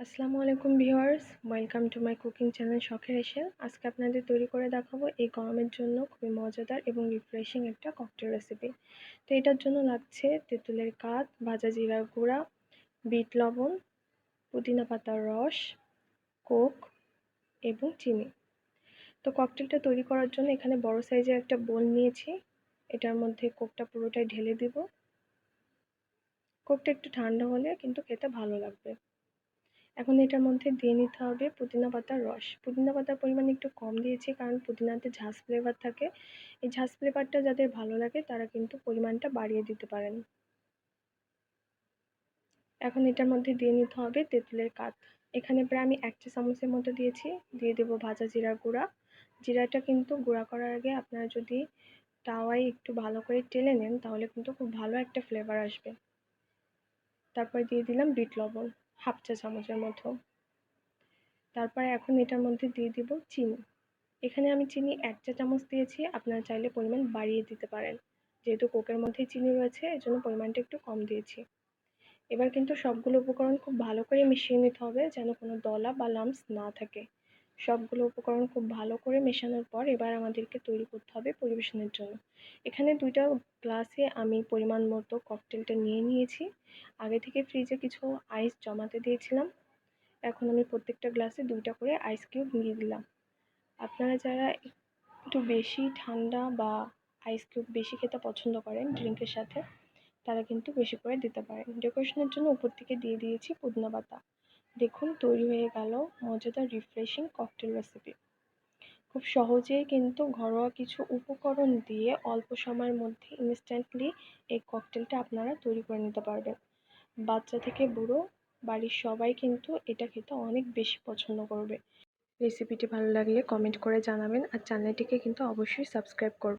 আসসালামু আলাইকুম viewers, welcome to my cooking channel শখের এসে। আজকে আপনাদের তৈরি করে দেখাবো এই গরমের জন্য খুবই মজাদার এবং রিফ্রেশিং একটা ককটেল রেসিপি তো এটার জন্য লাগছে তেঁতুলের কাঠ ভাজা জিরার গুঁড়া, বিট লবণ, পুদিনা পাতার রস, কোক এবং চিনি। তো ককটেলটা তৈরি করার জন্য এখানে বড় সাইজের একটা বোল নিয়েছি। এটার মধ্যে কোকটা পুরোটাই ঢেলে দিব। কোকটা একটু ঠান্ডা হলে কিন্তু খেতে ভালো লাগবে। এখন এটার মধ্যে দিয়ে নিতে হবে পুদিনা পাতার রস। পুদিনা পাতার পরিমাণ একটু কম দিয়েছি কারণ পুদিনাতে ঝাঁস ফ্লেভার থাকে। এই ঝাঁস ফ্লেভারটা যাদের ভালো লাগে তারা কিন্তু পরিমাণটা বাড়িয়ে দিতে পারেন। এখন এটার মধ্যে দিয়ে নিতে হবে তেঁতুলের কাঠ এখানে প্রায় আমি এক চা চামচের মতো দিয়েছি। দিয়ে দেবো ভাজা জিরার গুঁড়া। জিরাটা কিন্তু গুঁড়া করার আগে আপনারা যদি তাওয়ায় একটু ভালো করে টেলে নেন তাহলে কিন্তু খুব ভালো একটা ফ্লেভার আসবে। তারপর দিয়ে দিলাম বিট লবণ। হাফ চা চামচের মতো তারপরে এখন এটার মধ্যে দিয়ে দিব চিনি। এখানে আমি চিনি এক চা চামচ দিয়েছি, আপনারা চাইলে পরিমাণ বাড়িয়ে দিতে পারেন। যেহেতু কোকের মধ্যে চিনি রয়েছে এই জন্য পরিমাণটা একটু কম দিয়েছি। এবার কিন্তু সবগুলো উপকরণ খুব ভালো করে মিশিয়ে নিতে হবে, যেন কোনো দলা বা লামস না থাকে। সবগুলো উপকরণ খুব ভালো করে মেশানোর পর এবার আমাদেরকে তৈরি করতে হবে পরিবেশনের জন্য। এখানে দুইটা গ্লাসে আমি পরিমাণ মতো ককটেলটা নিয়ে নিয়েছি। আগে থেকে ফ্রিজে কিছু আইস জমাতে দিয়েছিলাম। এখন আমি প্রত্যেকটা গ্লাসে দুইটা করে আইস কিউব দিয়ে দিলাম আপনারা যারা একটু বেশি ঠান্ডা বা আইস কিউব বেশি খেতে পছন্দ করেন ড্রিঙ্কের সাথে, তারা কিন্তু বেশি করে দিতে পারেন। ডেকোরেশনের জন্য উপর থেকে দিয়ে দিয়েছি পুদিনা পাতা। দেখুন, তৈরি হয়ে গেল মজাদার রিফ্রেশিং ককটেল রেসিপি খুব সহজেই কিন্তু ঘরোয়া কিছু উপকরণ দিয়ে অল্প সময়ের মধ্যে ইনস্ট্যান্টলি এই ককটেলটা আপনারা তৈরি করে নিতে পারবেন। বাচ্চা থেকে বুড়ো, বাড়ির সবাই কিন্তু এটা খেতে অনেক বেশি পছন্দ করবে। রেসিপিটি ভালো লাগলে কমেন্ট করে জানাবেন আর চ্যানেলটিকে কিন্তু অবশ্যই সাবস্ক্রাইব করবেন।